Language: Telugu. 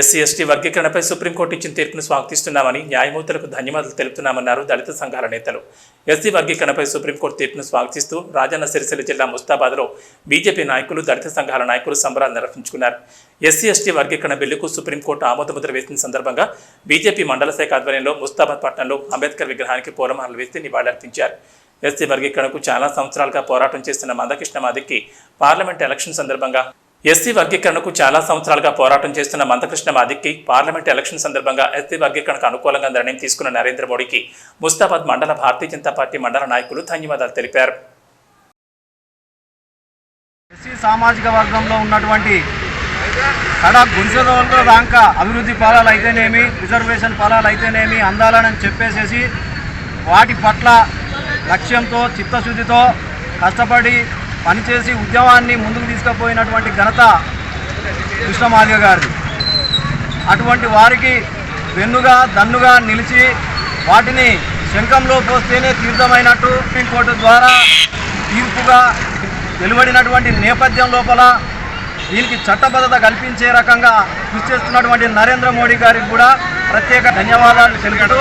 ఎస్సీ ఎస్టీ వర్గీకరణపై సుప్రీంకోర్టు ఇచ్చిన తీర్పును స్వాగతిస్తున్నామని న్యాయమూర్తులకు ధన్యవాదాలు తెలుపుతున్నామన్నారు దళిత సంఘాల నేతలు. ఎస్సీ వర్గీకరణపై సుప్రీంకోర్టు తీర్పును స్వాగతిస్తూ రాజన్న సిరిసిల్ల జిల్లా ముస్తాబాద్లో బీజేపీ నాయకులు దళిత సంఘాల నాయకులు సంబరాలు నిర్వహించుకున్నారు. ఎస్సీ ఎస్టీ వర్గీకరణ బిల్లుకు సుప్రీంకోర్టు ఆమోదముద్ర వేసిన సందర్భంగా బీజేపీ మండల శాఖ ఆధ్వర్యంలో ముస్తాబాద్ పట్టణంలో అంబేద్కర్ విగ్రహానికి పూలమాలలు వేసి నివాళులర్పించారు. ఎస్సీ వర్గీకరణకు చాలా సంవత్సరాలుగా పోరాటం చేస్తున్న మందకృష్ణ మాదిక్కి పార్లమెంట్ ఎలక్షన్ సందర్భంగా ఎస్సీ వర్గీకరణకు చాలా సంవత్సరాలుగా పోరాటం చేస్తున్న మందకృష్ణ మాదిక్కి పార్లమెంట్ ఎలక్షన్ సందర్భంగా ఎస్సీ వర్గీకరణకు అనుకూలంగా నిర్ణయం తీసుకున్న నరేంద్ర మోడీకి ముస్తాబాద్ మండల భారతీయ జనతా పార్టీ మండల నాయకులు ధన్యవాదాలు తెలిపారు. ఎస్సీ సామాజిక వర్గంలో ఉన్నటువంటి కడ గుంజరోళ్ళ దాకా అభివృద్ధి ఫలాలు అయితేనేమి రిజర్వేషన్ ఫలాలు అయితేనేమి అందాలని చెప్పేసేసి వాటి పట్ల లక్ష్యంతో చిత్తశుద్ధితో కష్టపడి పనిచేసి ఉద్యమాన్ని ముందుకు తీసుకుపోయినటువంటి ఘనత కృష్ణమాదిగ గారిది. అటువంటి వారికి వెన్నుగా దన్నుగా నిలిచి వాటిని శంఖంలో పోస్తేనే తీర్థమైనట్టు సుప్రీంకోర్టు ద్వారా తీర్పుగా వెలువడినటువంటి నేపథ్యం లోపల దీనికి చట్టబద్ధత కల్పించే రకంగా కృషి చేస్తున్నటువంటి నరేంద్ర మోడీ గారికి కూడా ప్రత్యేక ధన్యవాదాలు తెలుపుతూ